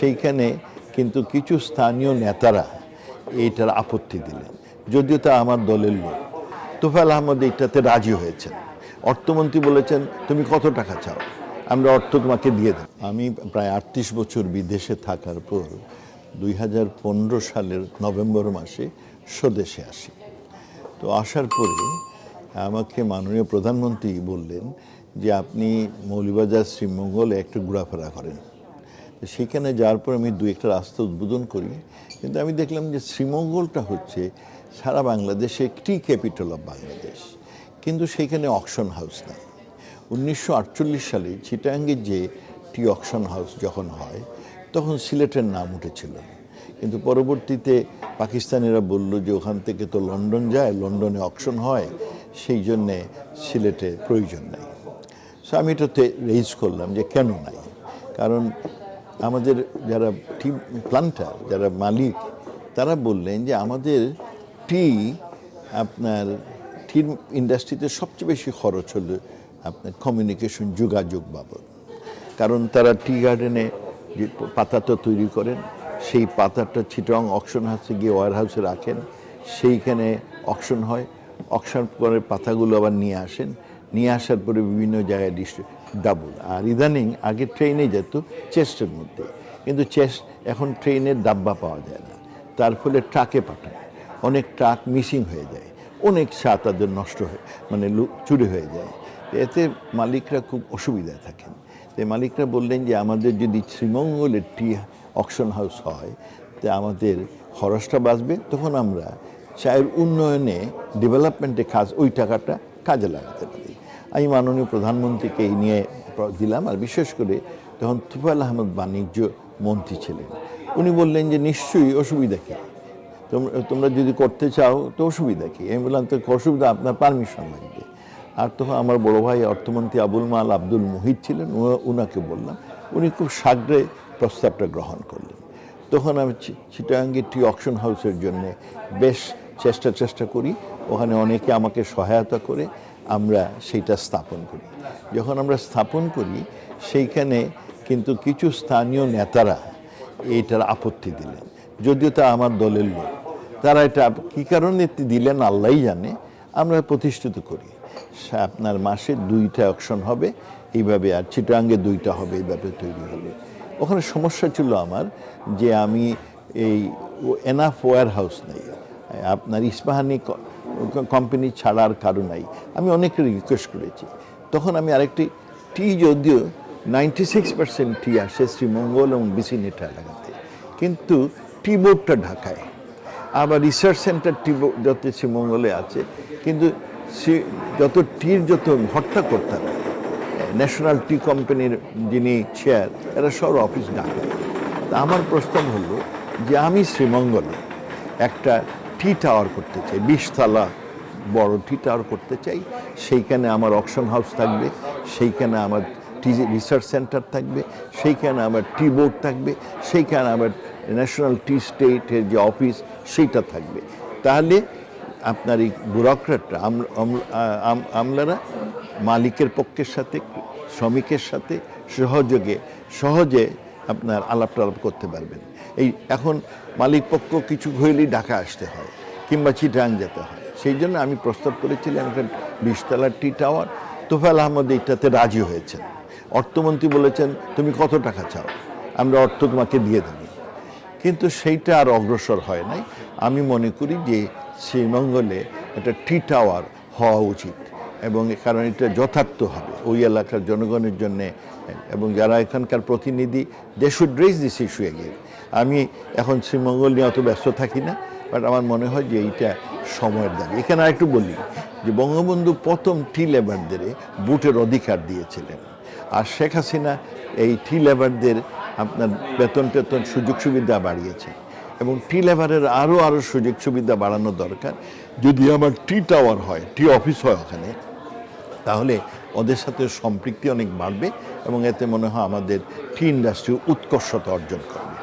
সেইখানে কিন্তু কিছু স্থানীয় নেতারা এইটার আপত্তি দিলেন। যদিও তা আমার দলের লোক। তোফাল আহমদ এইটাতে রাজি হয়েছেন। অর্থমন্ত্রী বলেছেন, তুমি কত টাকা চাও? আমরা অর্থ তোমাকে দিয়ে দেব। আমি প্রায় আটত্রিশ বছর বিদেশে থাকার পর দুই হাজার পনেরো সালের নভেম্বর মাসে স্বদেশে আসি। তো আসার পরে আমাকে মাননীয় প্রধানমন্ত্রী বললেন যে, আপনি মৌলিবাজার শ্রীমঙ্গলে একটু ঘোরাফেরা করেন। সেখানে যাওয়ার পর আমি দু একটা রাস্তা উদ্বোধন করি। কিন্তু আমি দেখলাম যে শ্রীমঙ্গলটা হচ্ছে সারা বাংলাদেশে একটি ক্যাপিটাল অফ বাংলাদেশ। কিন্তু সেখানে অকশন হাউস নাই। উনিশশো আটচল্লিশ সালে চিটাঙ্গের যে টি অকশন হাউস যখন হয়, তখন সিলেটের নাম উঠেছিল। কিন্তু পরবর্তীতে পাকিস্তানিরা বলল যে ওখান থেকে তো লন্ডন যায়, লন্ডনে অকশন হয়, সেই জন্যে সিলেটে প্রয়োজন নাই। সো আমি এটাতে রেজ করলাম যে কেন নাই? কারণ আমাদের যারা টি প্লান্টার যারা মালিক, তারা বললেন যে আমাদের টি আপনার টি ইন্ডাস্ট্রিতে সবচেয়ে বেশি খরচ হলো আপনার কমিউনিকেশন যোগাযোগ বাবদ। কারণ তারা টি গার্ডেনে যে পাতাটা তৈরি করেন, সেই পাতাটা চিটং অকশন হাউসে গিয়ে ওয়ার হাউসে রাখেন, সেইখানে অকশন হয়। অকশন করে পাতাগুলো আবার নিয়ে আসেন। নিয়ে আসার পরে বিভিন্ন জায়গায় ডিস্ট্রিক্ট ডাবল আর ইদানিং আগে ট্রেনে যেত চেস্টের মধ্যে। কিন্তু চেস্ট এখন ট্রেনের ডাব্বা পাওয়া যায় না। তার ফলে ট্রাকে পাঠায়। অনেক ট্রাক মিসিং হয়ে যায়। অনেক চা তাদের নষ্ট হয়ে মানে চুরি হয়ে যায়। এতে মালিকরা খুব অসুবিধায় থাকেন। তাই মালিকরা বললেন যে, আমাদের যদি শ্রীমঙ্গলের টি অকশন হাউস হয়, তা আমাদের খরচটা বাঁচবে। তখন আমরা চায়ের উন্নয়নে ডেভেলপমেন্টে কাজ, ওই টাকাটা কাজে লাগাতে পারি। আমি মাননীয় প্রধানমন্ত্রীকে এই নিয়ে দিলাম, আর বিশেষ করে তখন তুফাল আহমদ বাণিজ্য মন্ত্রী ছিলেন। উনি বললেন যে, নিশ্চয়ই অসুবিধা কী? তোমরা তোমরা যদি করতে চাও তো অসুবিধা কি? আমি বললাম তো অসুবিধা আপনার পারমিশন লাগবে। আর তখন আমার বড় ভাই অর্থমন্ত্রী আবুল মাল আব্দুল মুহিত ছিলেন উনাকে বললাম। উনি খুব সাগ্রে প্রস্তাবটা গ্রহণ করলেন। তখন আমি চিটাঙ্গি টি অকশন হাউসের জন্যে বেশ চেষ্টা চেষ্টা করি। ওখানে অনেকে আমাকে সহায়তা করে। আমরা সেইটা স্থাপন করি। যখন আমরা স্থাপন করি, সেইখানে কিন্তু কিছু স্থানীয় নেতারা এইটার আপত্তি দিলেন। যদিও তা আমার দলের লোক। তারা এটা কী কারণে দিলেন আল্লাহই জানে। আমরা প্রতিষ্ঠিত করি। আপনার মাসে দুইটা অকশন হবে। এইভাবে আর চিটাঙ্গে দুইটা হবে এইভাবে তৈরি হবে ওখানে সমস্যা ছিল আমার যে আমি এই এনাফ ওয়ার হাউস নেই। আপনার ইস্পাহানি কোম্পানি ছাড়ার কারণ নাই। আমি অনেকে রিকোয়েস্ট করেছি। তখন আমি আরেকটি টি যদিও নাইনটি সিক্স পার্সেন্ট টি আসে শ্রীমঙ্গল এবং বিসিনেটা এলাকাতে কিন্তু টি বোর্ডটা ঢাকায়। আবার রিসার্চ সেন্টার টি বোর্ড যত শ্রীমঙ্গলে আছে। কিন্তু সে- যত টির যত ভর্তা করতাম ন্যাশনাল টি কোম্পানির যিনি চেয়ার এরা সব অফিস ঢাকায়। তা আমার প্রস্তাব হলো যে আমি শ্রীমঙ্গলে একটা টি টাওয়ার করতে চাই বিশতলা বড় টি টাওয়ার করতে চাই, সেইখানে আমার অকশন হাউস থাকবে, সেইখানে আমার টি রিসার্চ সেন্টার থাকবে, সেইখানে আমার টি বোর্ড থাকবে, সেইখানে আমার ন্যাশনাল টি স্টেটের যে অফিস সেইটা থাকবে। তাহলে আপনার এই ব্যুরোক্রেটরা আমলারা মালিকের পক্ষের সাথে, শ্রমিকের সাথে সহযোগে, সহজে আপনার আলাপ টালাপ করতে পারবেন। এই এখন মালিক পক্ষ কিছু হইলেই ঢাকা আসতে হয়, কিংবা চিটাং যেতে হয়। সেই জন্য আমি প্রস্তাব করেছিলাম, একটা বিশতলার টি টাওয়ার। তোফাল আহমদ এইটাতে রাজি হয়েছেন। অর্থমন্ত্রী বলেছেন, তুমি কত টাকা চাও? আমরা অর্থ তোমাকে দিয়ে দেবো। কিন্তু সেইটা আর অগ্রসর হয় নাই। আমি মনে করি যে শ্রীমঙ্গলে একটা টি টাওয়ার হওয়া উচিত। এবং কারণ এটা যথার্থ হবে ওই এলাকার জনগণের জন্য, এবং যারা এখানকার প্রতিনিধি they should raise this issue এগিয়ে আমি এখন শ্রীমঙ্গল নিয়ে অত ব্যস্ত থাকি না বাট আমার মনে হয় যে এইটা সময়ের দাবি। এখানে আর একটু বলি যে বঙ্গবন্ধু প্রথম টি লেবারদের বুটের অধিকার দিয়েছিলেন, আর শেখ হাসিনা এই টি লেবারদের আপনার বেতন টেতন সুযোগ সুবিধা বাড়িয়েছে, এবং টি লেবারের আরও আরও সুযোগ সুবিধা বাড়ানো দরকার। যদি আমার টি টাওয়ার হয়, টি অফিস হয় ওখানে তাহলে ওদের সাথে সম্পৃক্তি অনেক বাড়বে এবং এতে মনে হয় আমাদের টি ইন্ডাস্ট্রি উৎকর্ষতা অর্জন করবে।